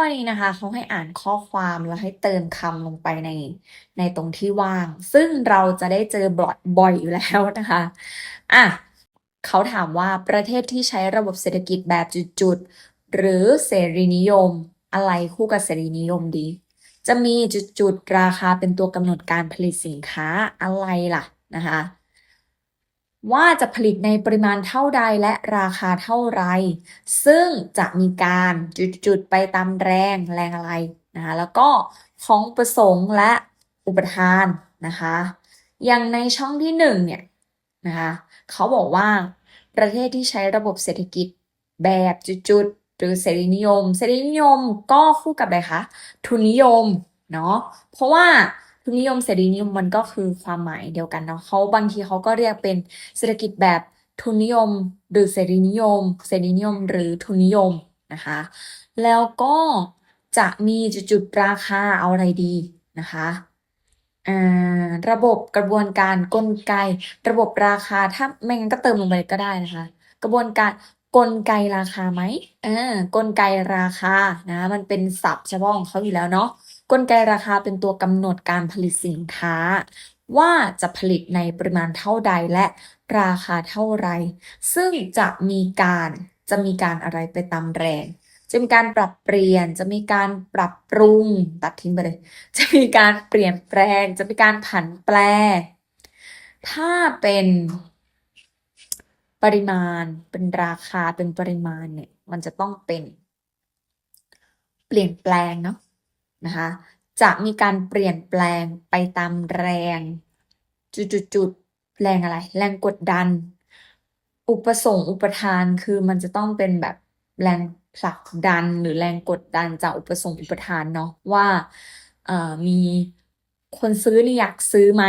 ข้อนี้นะคะเขาให้อ่านข้อความแล้วให้เติมคำลงไปในในตรงที่ว่าง ซึ่งเราจะได้เจอบ่อยบ่อยอยู่แล้วนะคะอะเขาถามว่าประเทศที่ใช้ระบบเศรษฐกิจแบบจุดๆ หรือเสรีนิยม อะไรคู่กับเสรีนิยมดี จะมีจุดๆ ราคาเป็นตัวกำหนดการผลิตสินค้าอะไรล่ะนะคะ ว่าจะผลิตในปริมาณเท่าใดและราคาเท่าไร ซึ่งจะมีการจุดๆไปตามแรงแรงอะไรนะคะแล้วก็ของประสงค์และอุปทานนะคะ อย่างในช่องที่หนึ่งเนี่ยนะคะเขาบอกว่าประเทศที่ใช้ระบบเศรษฐกิจแบบจุดๆหรือเสรีนิยม เสรีนิยมก็คู่กับอะไรคะทุนนิยมเนาะเพราะว่า ทุนนิยมเสรีนิยมมันก็คือความหมายเดียวกันเนาะเขาบางทีเขาก็เรียกเป็นเศรษฐกิจแบบทุนนิยม หรือเสรีนิยม เสรีนิยม หรือทุนนิยมนะคะ แล้วก็จะมีจุดๆราคาเอาอะไรดีนะคะระบบกระบวนการกลไก ระบบราคาถ้าไม่งั้นก็เติมลงไปก็ได้นะคะ กระบวนการกลไกราคาไหมเออกลไกราคานะ มันเป็นศัพท์เฉพาะของเขาอยู่แล้วเนาะ กลไกราคาเป็นตัวกำหนดการผลิตสินค้า ว่าจะผลิตในปริมาณเท่าใดและราคาเท่าไร ซึ่งจะมีการจะมีการอะไรไปตามแรง จะมีการปรับเปลี่ยน จะมีการปรับปรุง ตัดทิ้งไปเลย จะมีการเปลี่ยนแปลง จะมีการผันแปร ถ้าเป็นปริมาณ เป็นราคา เป็นปริมาณเนี่ย มันจะต้องเป็น เปลี่ยนแปลงเนาะ นะคะจะมีการเปลี่ยนแปลงไปตามแรงจุดๆแรงอะไร แรงกดดัน อุปสงค์อุปทานคือมันจะต้องเป็นแบบแรงผลักดันหรือแรงกดดันจากอุปสงค์อุปทานเนาะว่ามีคนซื้อนี่อยากซื้อไหม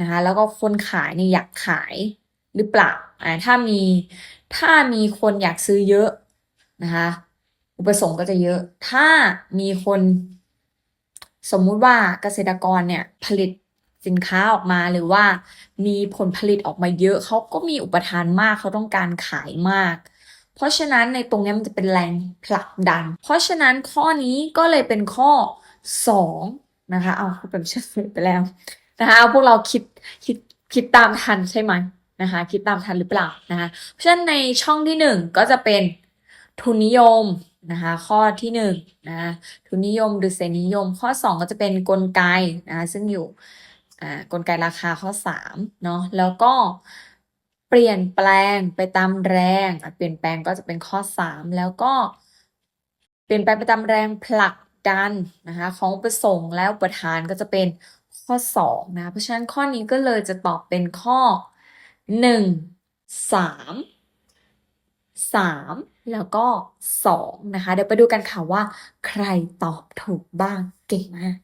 นะคะแล้วก็คนขายนี่อยากขายหรือเปล่าอ่าถ้ามีถ้ามีคนอยากซื้อเยอะนะคะอุปสงค์ก็จะเยอะ ถ้ามีคน สมมุติว่าเกษตรกรเนี่ยผลิตสินค้าออกมาหรือว่ามีผลผลิตออกมาเยอะเขาก็มีอุปทานมากเขาต้องการขายมาก เพราะฉะนั้นในตรงนี้มันจะเป็นแรงผลักดัน เพราะฉะนั้นข้อนี้ก็เลยเป็นข้อสองนะคะ เอาพูดแบบเฉยไปแล้วนะคะเอาพวกเราคิดคิดคิดตามทันใช่ไหมนะคะคิดตามทันหรือเปล่านะคะเพราะฉะนั้นในช่องที่หนึ่งก็จะเป็นทุนนิยม นะคะข้อที่หนึ่งนะทุนนิยมหรือเสนิยม ข้อสองก็จะเป็นกลไกนะคะซึ่งอยู่อ่ากลไกราคาข้อสามเนาะแล้วก็เปลี่ยนแปลงไปตามแรง เปลี่ยนแปลงก็จะเป็นข้อสามแล้วก็ เปลี่ยนแปลงไปตามแรงผลักดันนะคะของอุปสงค์และอุปทานก็จะเป็นข้อสองนะเพราะฉะนั้นข้อนี้ก็เลยจะตอบเป็นข้อหนึ่ งสามสามแล้วก็สองนะคะ เดี๋ยวไปดูกันค่ะว่า ใครตอบถูกบ้างเก่งมาก